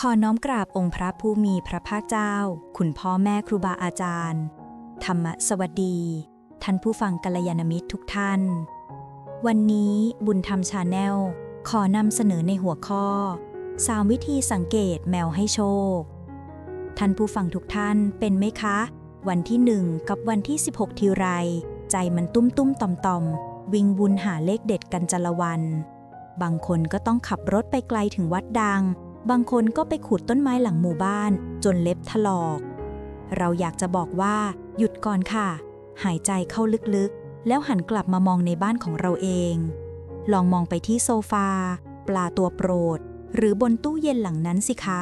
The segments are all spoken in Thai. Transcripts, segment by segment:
ขอน้อมกราบองค์พระผู้มีพระภาคเจ้า คุณพ่อแม่ครูบาอาจารย์ ธรรมสวัสดี ท่านผู้ฟังกัลยาณมิตรทุกท่าน วันนี้บุญธรรมชาแนลขอนำเสนอในหัวข้อ 3 วิธีสังเกตแมวให้โชค ท่านผู้ฟังทุกท่านเป็นไหมคะ วันที่ 1 กับวันที่ 16 ทีไร ใจมันตุ้มตุ้มต่อมต่อมวิ่งบุญหาเลขเด็ดกันจละวัน บางคนก็ต้องขับรถไปไกลถึงวัดดัง บางคนก็ไปขุดต้นไม้หลังหมู่บ้าน จนเล็บถลอก เราอยากจะบอกว่า หยุดก่อนค่ะ หายใจเข้าลึกๆ แล้วหันกลับมามองในบ้านของเราเอง ลองมองไปที่โซฟา ปลาตัวโปรด หรือบนตู้เย็นหลังนั้นสิคะ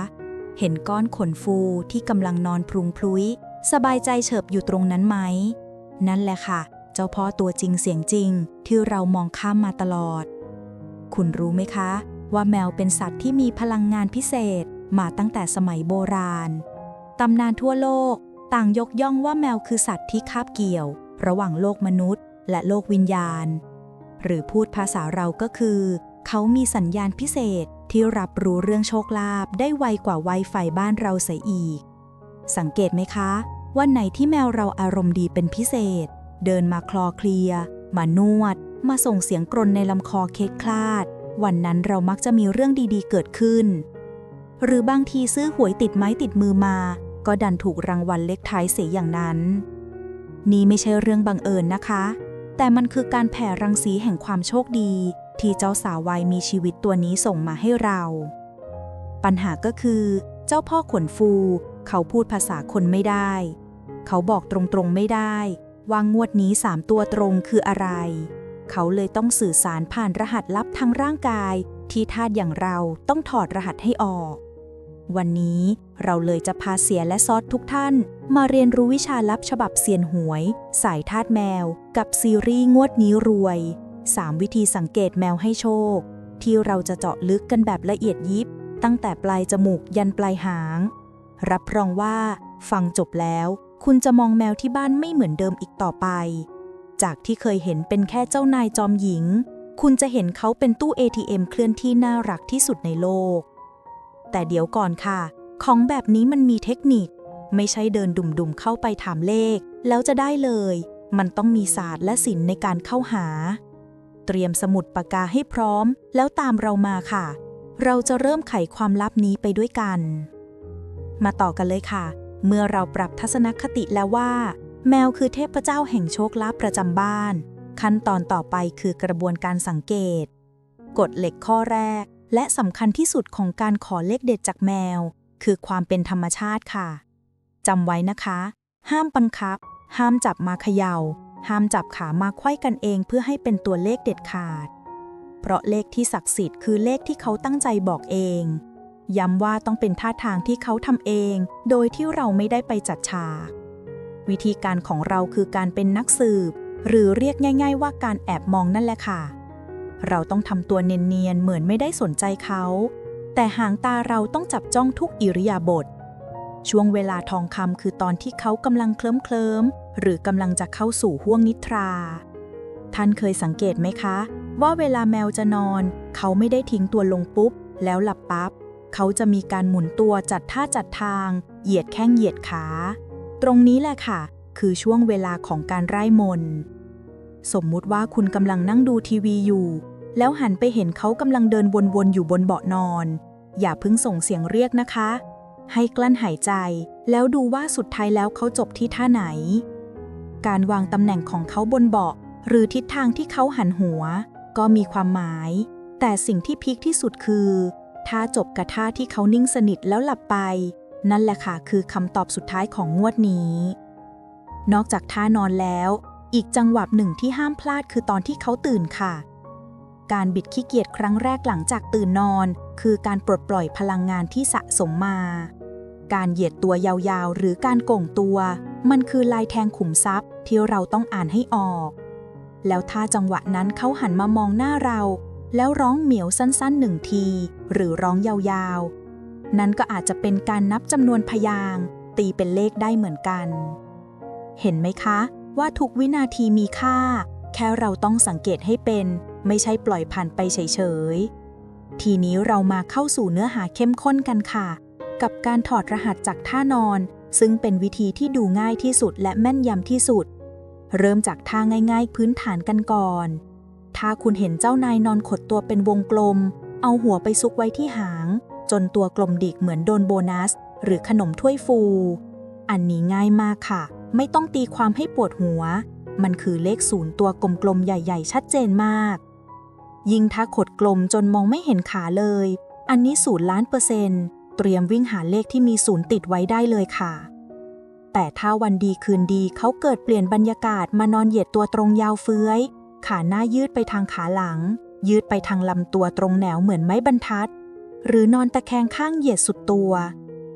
เห็นก้อนขนฟูที่กำลังนอนพรุงพลุย สบายใจเฉิบอยู่ตรงนั้นไหม นั่นแหละค่ะ เจ้าพ่อตัวจริงเสียงจริง ที่เรามองข้ามมาตลอด คุณรู้ไหมคะ ว่าแมวเป็นสัตว์ที่มีพลังงานพิเศษมาตั้งแต่สมัยโบราณ ตำนานทั่วโลกต่างยกย่องว่าแมวคือสัตว์ที่คาบเกี่ยว ระหว่างโลกมนุษย์ และโลกวิญญาณ หรือพูดภาษาเราก็คือ เขามีสัญญาณพิเศษที่รับรู้เรื่องโชคลาภได้ไวกว่าไวไฟบ้านเราเสียอีก สังเกตไหมคะว่าไหนที่แมวเราอารมณ์ดีเป็นพิเศษ เดินมาคลอเคลีย มานวด มาส่งเสียงกรนในลำคอเคล็ดคลาด วันนั้นเรามักจะมีเรื่องดีๆ เกิดขึ้น หรือบางทีซื้อหวยติดไม้ติดมือมา ก็ดันถูกรางวัลเลขท้ายเสียอย่างนั้น นี่ไม่ใช่เรื่องบังเอิญนะคะ แต่มันคือการแผ่รังสีแห่งความโชคดี ที่เจ้าสาววัยมีชีวิตตัวนี้ส่งมาให้เรา ปัญหาก็คือ เจ้าพ่อขนฟู เขาพูดภาษาคนไม่ได้ เขาบอกตรงๆไม่ได้ ว่างวดนี้สามตัวตรงคืออะไร เขาเลยต้องสื่อสารผ่านรหัสลับทางร่างกาย ที่ทาสอย่างเราต้องถอดรหัสให้ออก วันนี้เราเลยจะพาเสียและซอสทุกท่าน มาเรียนรู้วิชาลับฉบับเซียนหวย สายทาสแมว กับซีรีส์งวดนี้รวย 3 วิธีสังเกตแมวให้โชค ที่เราจะเจาะลึกกันแบบละเอียดยิบ ตั้งแต่ปลายจมูกยันปลายหาง รับรองว่า ฟังจบแล้ว คุณจะมองแมวที่บ้านไม่เหมือนเดิมอีกต่อไป จากที่เคยเห็นเป็นแค่เจ้านายจอมหญิง คุณจะเห็นเขาเป็นตู้ ATM เคลื่อนที่น่ารักที่สุดในโลก แต่เดี๋ยวก่อนค่ะ ของแบบนี้มันมีเทคนิค ไม่ใช่เดินดุ่มๆเข้าไปถามเลข แล้วจะได้เลย มันต้องมีศาสตร์และศิลป์ในการเข้าหา เตรียมสมุดปากกาให้พร้อม แล้วตามเรามาค่ะ เราจะเริ่มไขความลับนี้ไปด้วยกัน มาต่อกันเลยค่ะ เมื่อเราปรับทัศนคติแล้วว่า แมวคือเทพเจ้าแห่งโชคลาภประจำบ้าน ขั้นตอนต่อไปคือกระบวนการสังเกต กฎเหล็กข้อแรก และสำคัญที่สุดของการขอเลขเด็ดจากแมว คือความเป็นธรรมชาติค่ะจำไว้นะคะ ห้ามบังคับ ห้ามจับมาเขยา่า ห้ามจับขามาไขว้กันเองเพื่อให้เป็นตัวเลขเด็ดขาด เพราะเลขที่ศักดิ์สิทธิ์คือเลขที่เขาตั้งใจบอกเองย้ำว่าต้องเป็นท่าทางที่เขาทำเอง โดยที่เราไม่ได้ไปจัดฉาก วิธีการของเราคือการเป็นนักสืบ หรือเรียกง่าย ๆ ว่าการแอบมองนั่นแหละค่ะ เราต้องทำตัวเนียนๆเหมือนไม่ได้สนใจเขา แต่หางตาเราต้องจับจ้องทุกอิริยาบถช่วงเวลาทองคำคือตอนที่เขากำลังเคลิ้มเคลิมๆหรือกำลังจะเข้าสู่ห้วงนิทรา ท่านเคยสังเกตไหมคะ ว่าเวลาแมวจะนอน เขาไม่ได้ทิ้งตัวลงปุ๊บ แล้วหลับปั๊บ เขาจะมีการหมุนตัวจัดท่าจัดทาง เหยียดแข้งเหยียดขา ตรงนี้แหละค่ะ คือช่วงเวลาของการไร้มน สมมุติว่าคุณกำลังนั่งดูทีวีอยู่ แล้วหันไปเห็นเขากำลังเดินวนๆอยู่บนเบาะนอน อย่าเพิ่งส่งเสียงเรียกนะคะ ให้กลั้นหายใจ แล้วดูว่าสุดท้ายแล้วเขาจบที่ท่าไหน การวางตำแหน่งของเขาบนเบาะ หรือทิศทางที่เขาหันหัว ก็มีความหมาย แต่สิ่งที่พีคที่สุดคือท่าจบกับท่าที่เขานิ่งสนิทแล้วหลับไป นั่นแหละค่ะคือคำตอบสุดท้ายของงวดนี้ นอกจากท่านอนแล้ว อีกจังหวะหนึ่งที่ห้ามพลาดคือตอนที่เขาตื่นค่ะ การบิดขี้เกียจครั้งแรกหลังจากตื่นนอน คือการปลดปล่อยพลังงานที่สะสมมา การเหยียดตัวยาวๆ หรือการโก่งตัว มันคือลายแทงขุมทรัพย์ที่เราต้องอ่านให้ออก แล้วถ้าจังหวะนั้นเขาหันมามองหน้าเรา แล้วร้องเหมียวสั้นๆหนึ่งที หรือร้องยาวๆ นั้นก็อาจจะเป็นการนับจำนวนพยางตีเป็นเลขได้เหมือนกัน เห็นไหมคะ ว่าทุกวินาทีมีค่า แค่เราต้องสังเกตให้เป็น ไม่ใช่ปล่อยผ่านไปเฉยๆ ทีนี้เรามาเข้าสู่เนื้อหาเข้มข้นกันค่ะ กับการถอดรหัสจากท่านอน ซึ่งเป็นวิธีที่ดูง่ายที่สุดและแม่นยำที่สุด เริ่มจากท่าง่ายๆ พื้นฐานกันก่อน ถ้าคุณเห็นเจ้านายนอนขดตัวเป็นวงกลม เอาหัวไปซุกไว้ที่หาง นตัวกลมดิกเหมือนโดนโบนัส หรือขนมถ้วยฟู อันนี้ง่ายมากค่ะ ไม่ต้องตีความให้ปวดหัว มันคือเลขศูนย์ตัวกลมๆ ใหญ่ ๆ ชัดเจนมาก ยิ่งถ้าขดกลมจนมองไม่เห็นขาเลย อันนี้ศูนย์ล้านเปอร์เซ็นต์เตรียมวิ่งหาเลขที่มีศูนย์ติดไว้ได้เลยค่ะ แต่ถ้าวันดีคืนดีเขาเกิดเปลี่ยนบรรยากาศมานอนเหยียดตัวตรงยาวเฟื้อย ขาหน้ายืดไปทางขาหลัง ยืดไปทางลำตัวตรงแนวเหมือนไม้บรรทัด หรือนอนตะแคงข้างเหยียดสุดตัว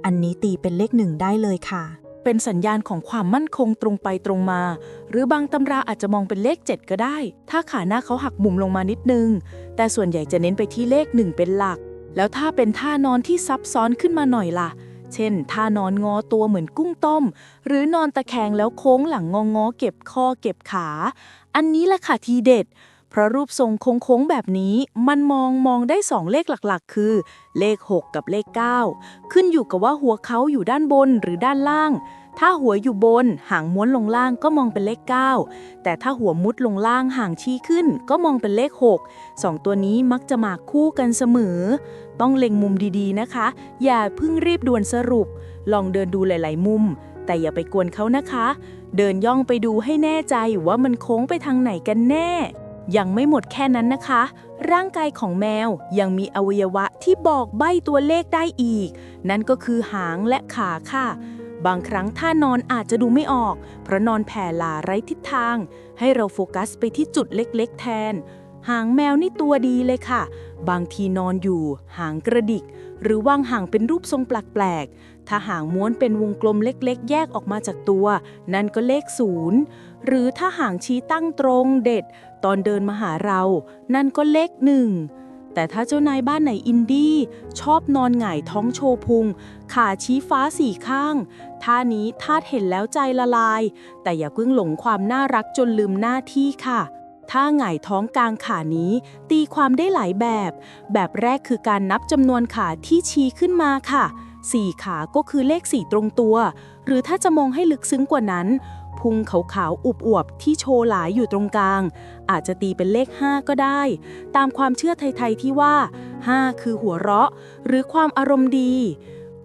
อันนี้ตีเป็นเลขหนึ่งได้เลยค่ะ เป็นสัญญาณของความมั่นคงตรงไปตรงมา หรือบางตำราอาจจะมองเป็นเลข 7 ก็ได้ ถ้าขาหน้าเขาหักมุมลงมานิดนึง แต่ส่วนใหญ่จะเน้นไปที่เลข1เป็นหลัก แล้วถ้าเป็นท่านอนที่ซับซ้อนขึ้นมาหน่อยล่ะ เช่นท่านอนงอตัวเหมือนกุ้งต้ม หรือนอนตะแคงแล้วโค้งหลังงองอเก็บคอเก็บขา อันนี้แหละค่ะทีเด็ด เพราะรูปทรงโค้งๆแบบนี้มันมองมองได้สองเลขหลักๆ คือ เลข 6 กับเลข 9 ขึ้นอยู่กับว่าหัวเขาอยู่ด้านบนหรือด้านล่าง ถ้าหัวอยู่บนห่างม้วนลงล่างก็มองเป็นเลข 9 แต่ถ้าหัวมุดลงล่างห่างชี้ขึ้นก็มองเป็นเลข6สองตัวนี้มักจะมาคู่กันเสมอ ต้องเล็งมุมดีๆนะคะ อย่าเพิ่งรีบด่วนสรุป ลองเดินดูหลาย ๆ มุม แต่อย่าไปกวนเขานะคะ เดินย่องไปดูให้แน่ใจว่ามันโค้งไปทางไหนกันแน่ ยังไม่หมดแค่นั้นนะคะ ร่างกายของแมวยังมีอวัยวะที่บอกใบ้ตัวเลขได้อีก นั่นก็คือหางและขาค่ะ บางครั้งท่านอนอาจจะดูไม่ออก เพราะนอนแผ่หลาไร้ทิศทาง ให้เราโฟกัสไปที่จุดเล็กๆ แทน หางแมวนี่ตัวดีเลยค่ะ บางทีนอนอยู่ หางกระดิก หรือวางห่างเป็นรูปทรงแปลกๆ ถ้าห่างม้วนเป็นวงกลมเล็กๆ แยกออกมาจากตัว นั่นก็เลขศูนย์หรือถ้าห่างชี้ตั้งตรงเด็ด ตอนเดินมาหาเรา นั่นก็เลขหนึ่งแต่ถ้าเจ้านายบ้านไหนอินดี้ชอบนอนหงายท้องโชว์พุง ขาชี้ฟ้าสี่ข้างท่านี้ทาเห็นแล้วใจละลาย แต่อย่าเพิ่งหลงความน่ารักจนลืมหน้าที่ค่ะ ถ้าหงายท้องกลางขานี้ ตีความได้หลายแบบ แบบแรกคือการนับจำนวนขาที่ชี้ขึ้นมาค่ะสี่ขาก็คือเลขสี่ตรงตัว หรือถ้าจะมองให้ลึกซึ้งกว่านั้น พุงขาวๆอุบอวบๆที่โชว์หลายอยู่ตรงกลาง อาจจะตีเป็นเลข 5 ก็ได้ ตามความเชื่อไทยๆที่ว่า 5 คือหัวเราะ หรือความอารมณ์ดี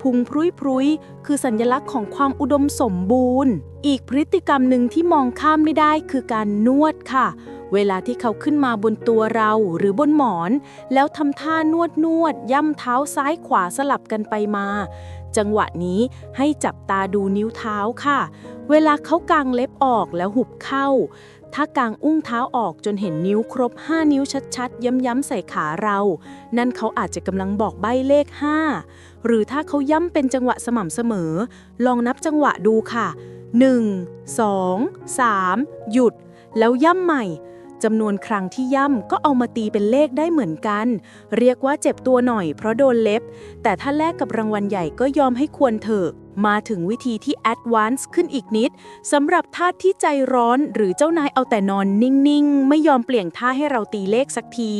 พุงพรุยพรุยๆคือสัญลักษณ์ของความอุดมสมบูรณ์ อีกพฤติกรรมหนึ่งที่มองข้ามไม่ได้คือการนวดค่ะ เวลาที่เขาขึ้นมาบนตัวเราหรือบนหมอน แล้วทำท่านวดนวดย่ำเท้าซ้ายขวาสลับกันไปมา จังหวะนี้ให้จับตาดูนิ้วเท้าค่ะ เวลาเขากางเล็บออกแล้วหุบเข้า ถ้ากางอุ้งเท้าออกจนเห็นนิ้วครบ 5 นิ้วชัดๆ ย้ำๆใส่ขาเรา นั่นเขาอาจจะกำลังบอกใบเลข 5 หรือถ้าเขาย้ำเป็นจังหวะสม่ำเสมอ ลองนับจังหวะดูค่ะ 1 2 3 หยุด แล้วย่ำใหม่ จำนวนครั้งที่ย่ำก็เอามาตีเป็นเลขได้เหมือนกัน เรียกว่าเจ็บตัวหน่อยเพราะโดนเล็บ แต่ถ้าแลกกับรางวัลใหญ่ก็ยอมให้ควรเถอะมาถึงวิธีที่แอดวานซ์ขึ้นอีกนิดสำหรับท่าที่ใจร้อนหรือเจ้านายเอาแต่นอนนิ่ง ๆ ไม่ยอมเปลี่ยนท่าให้เราตีเลขสักที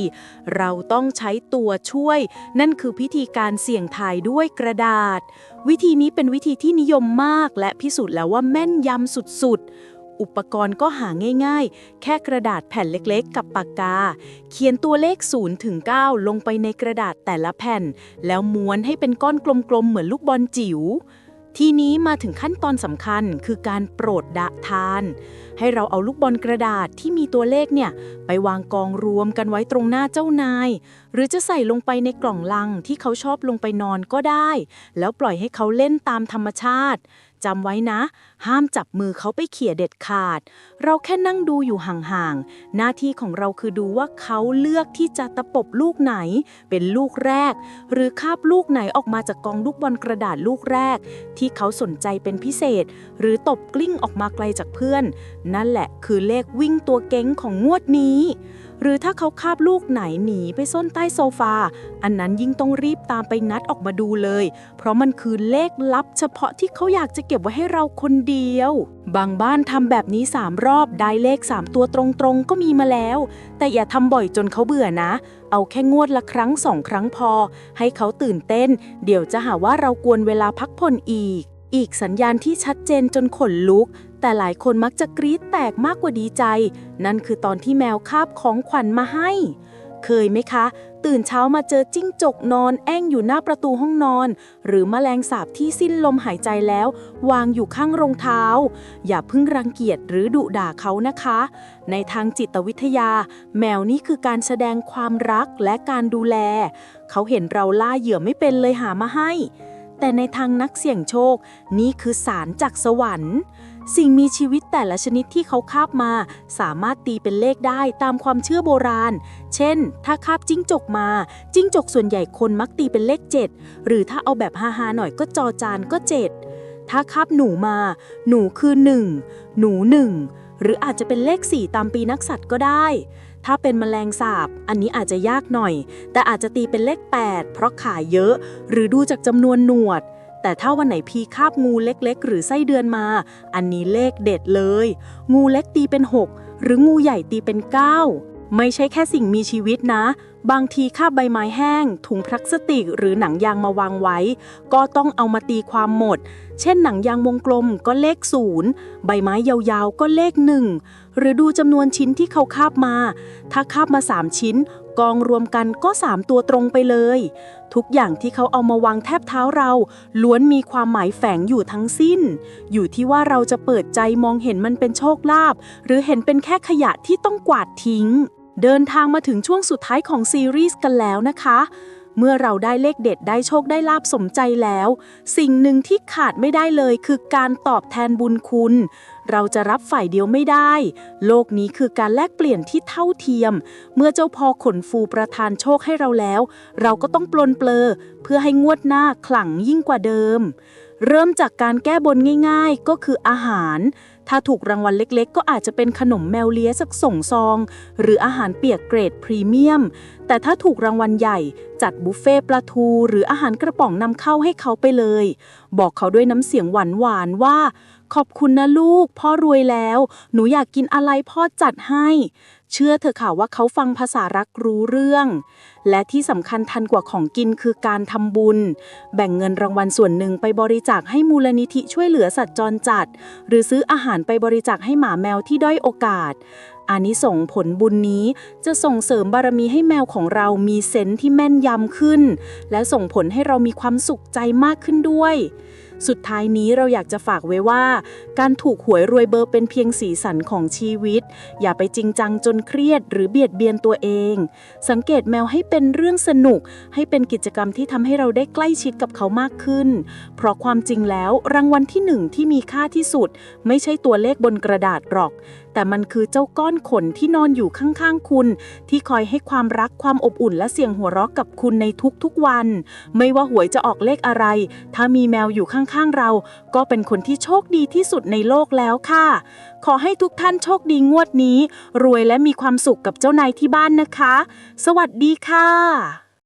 เราต้องใช้ตัวช่วย นั่นคือพิธีการเสี่ยงทายด้วยกระดาษ วิธีนี้เป็นวิธีที่นิยมมากและพิสูจน์แล้วว่าแม่นยำสุด ๆ อุปกรณ์ก็หาง่ายๆ แค่กระดาษแผ่นเล็กๆ กับปากกา เขียนตัวเลข0ถึง9ลงไปในกระดาษแต่ละแผ่น แล้วม้วนให้เป็นก้อนกลมๆ เหมือนลูกบอลจิ๋วทีนี้มาถึงขั้นตอนสำคัญคือการโปรดดะทาน ให้เราเอาลูกบอลกระดาษที่มีตัวเลขเนี่ย ไปวางกองรวมกันไว้ตรงหน้าเจ้านาย หรือจะใส่ลงไปในกล่องลังที่เขาชอบลงไปนอนก็ได้ แล้วปล่อยให้เขาเล่นตามธรรมชาติ จำไว้นะ ห้ามจับมือเขาไปเขี่ยเด็ดขาด เราแค่นั่งดูอยู่ห่างๆ หน้าที่ของเราคือดูว่าเขาเลือกที่จะตะปบลูกไหน เป็นลูกแรก หรือคาบลูกไหนออกมาจากกองลูกบอลกระดาษลูกแรก ที่เขาสนใจเป็นพิเศษ หรือตบกลิ้งออกมาไกลจากเพื่อน นั่นแหละคือเลขวิ่งตัวเก้งของงวดนี้หรือถ้าเขาคาบลูกไหนหนีไปซ่อนใต้โซฟา อันนั้นยิ่งต้องรีบตามไปนัดออกมาดูเลย เพราะมันคือเลขลับเฉพาะที่เขาอยากจะเก็บไว้ให้เราคนเดียว บางบ้านทำแบบนี้สามรอบได้เลขสามตัวตรงๆ ก็มีมาแล้ว แต่อย่าทำบ่อยจนเขาเบื่อนะ เอาแค่งวดละครั้งสองครั้งพอ ให้เขาตื่นเต้น เดี๋ยวจะหาว่าเรากวนเวลาพักผ่อนอีก อีกสัญญาณที่ชัดเจนจนขนลุก แต่หลายคนมักจะกรี๊ดแตกมากกว่าดีใจ นั่นคือตอนที่แมวคาบของขวัญมาให้ เคยไหมคะ ตื่นเช้ามาเจอจิ้งจกนอนแอ่งอยู่หน้าประตูห้องนอน หรือมแมลงสาบที่สิ้นลมหายใจแล้ว วางอยู่ข้างรองเท้า อย่าเพิ่งรังเกียจหรือดุด่าเขานะคะ ในทางจิตวิทยา แมวนี่คือการแสดงความรักและการดูแล เขาเห็นเราล่าเหยื่อไม่เป็นเลยหามาให้ แต่ในทางนักเสี่ยงโชค นี่คือสารจากสวรรค์ สิ่งมีชีวิตแต่ละชนิดที่เขาคาบมา สามารถตีเป็นเลขได้ตามความเชื่อโบราณ เช่น ถ้าคาบจิ้งจกมา จิ้งจกส่วนใหญ่คนมักตีเป็นเลข 7 หรือถ้าเอาแบบฮาๆหน่อยก็จอจานก็ 7 ถ้าคาบหนูมา หนูคือ 1 หนู 1 หรืออาจจะเป็นเลข 4 ตามปีนักสัตว์ก็ได้ ถ้าเป็นแมลงสาบ อันนี้อาจจะยากหน่อย แต่อาจจะตีเป็นเลข 8 เพราะขาเยอะ หรือดูจากจำนวนหนวด แต่ถ้าวันไหนพีคาบงูเล็กๆ หรือไส้เดือนมา อันนี้เลขเด็ดเลย งูเล็กตีเป็น 6 หรืองูใหญ่ตีเป็น 9 ไม่ใช่แค่สิ่งมีชีวิตนะ บางทีคาบใบไม้แห้ง ถุงพลาสติกหรือหนังยางมาวางไว้ ก็ต้องเอามาตีความหมด เช่นหนังยางวงกลมก็เลขศูนย์ใบไม้ยาวๆก็เลขหนึ่งหรือดูจำนวนชิ้นที่เขาคาบมา ถ้าคาบมา 3 ชิ้น กองรวมกันก็ 3 ตัวตรงไปเลย ทุกอย่างที่เขาเอามาวางแทบเท้าเรา ล้วนมีความหมายแฝงอยู่ทั้งสิ้น อยู่ที่ว่าเราจะเปิดใจมองเห็นมันเป็นโชคลาภหรือเห็นเป็นแค่ขยะที่ต้องกวาดทิ้ง เดินทางมาถึงช่วงสุดท้ายของซีรีส์กันแล้วนะคะ เมื่อเราได้เลขเด็ดได้โชคได้ลาบสมใจแล้ว สิ่งหนึ่งที่ขาดไม่ได้เลยคือการตอบแทนบุญคุณ เราจะรับฝ่ายเดียวไม่ได้ โลกนี้คือการแลกเปลี่ยนที่เท่าเทียม เมื่อเจ้าพ่อขนฟูประทานโชคให้เราแล้ว เราก็ต้องปลนเปลอ เพื่อให้งวดหน้าขลังยิ่งกว่าเดิม เริ่มจากการแก้บนง่าย ๆ ก็คืออาหาร ถ้าถูกรางวัลเล็กๆ ก็อาจจะเป็นขนมแมวเลียสักส่งซอง หรืออาหารเปียกเกรดพรีเมียม แต่ถ้าถูกรางวัลใหญ่ จัดบุฟเฟ่ปลาทู หรืออาหารกระป๋องนำเข้าให้เขาไปเลย บอกเขาด้วยน้ำเสียงหวานๆว่า ขอบคุณนะลูก พ่อรวยแล้ว หนูอยากกินอะไรพ่อจัดให้ เชื่อเถอค่ะว่าเขาฟังภาษารักรู้เรื่อง และที่สำคัญทันกว่าของกินคือการทำบุญ แบ่งเงินรางวัลส่วนหนึ่งไปบริจาคให้มูลนิธิช่วยเหลือสัตว์จรจัด หรือซื้ออาหารไปบริจาคให้หมาแมวที่ด้อยโอกาสอานิสงส์ผลบุญนี้จะส่งเสริมบารมีให้แมวของเรามีเซนที่แม่นยำขึ้น และส่งผลให้เรามีความสุขใจมากขึ้นด้วย สุดท้ายนี้เราอยากจะฝากไว้ว่า การถูกหวยรวยเบอร์เป็นเพียงสีสันของชีวิต อย่าไปจริงจังจนเครียดหรือเบียดเบียนตัวเอง สังเกตแมวให้เป็นเรื่องสนุก ให้เป็นกิจกรรมที่ทำให้เราได้ใกล้ชิดกับเขามากขึ้น เพราะความจริงแล้วรางวัลที่หนึ่งที่มีค่าที่สุด ไม่ใช่ตัวเลขบนกระดาษหรอก แต่มันคือเจ้าก้อนขนที่นอนอยู่ข้างๆคุณ ที่คอยให้ความรักความอบอุ่นและเสียงหัวเราะกับคุณในทุกๆวัน ไม่ว่าหวยจะออกเลขอะไร ถ้ามีแมวอยู่ข้างๆเรา ก็เป็นคนที่โชคดีที่สุดในโลกแล้วค่ะ ขอให้ทุกท่านโชคดีงวดนี้ รวยและมีความสุขกับเจ้านายที่บ้านนะคะ สวัสดีค่ะ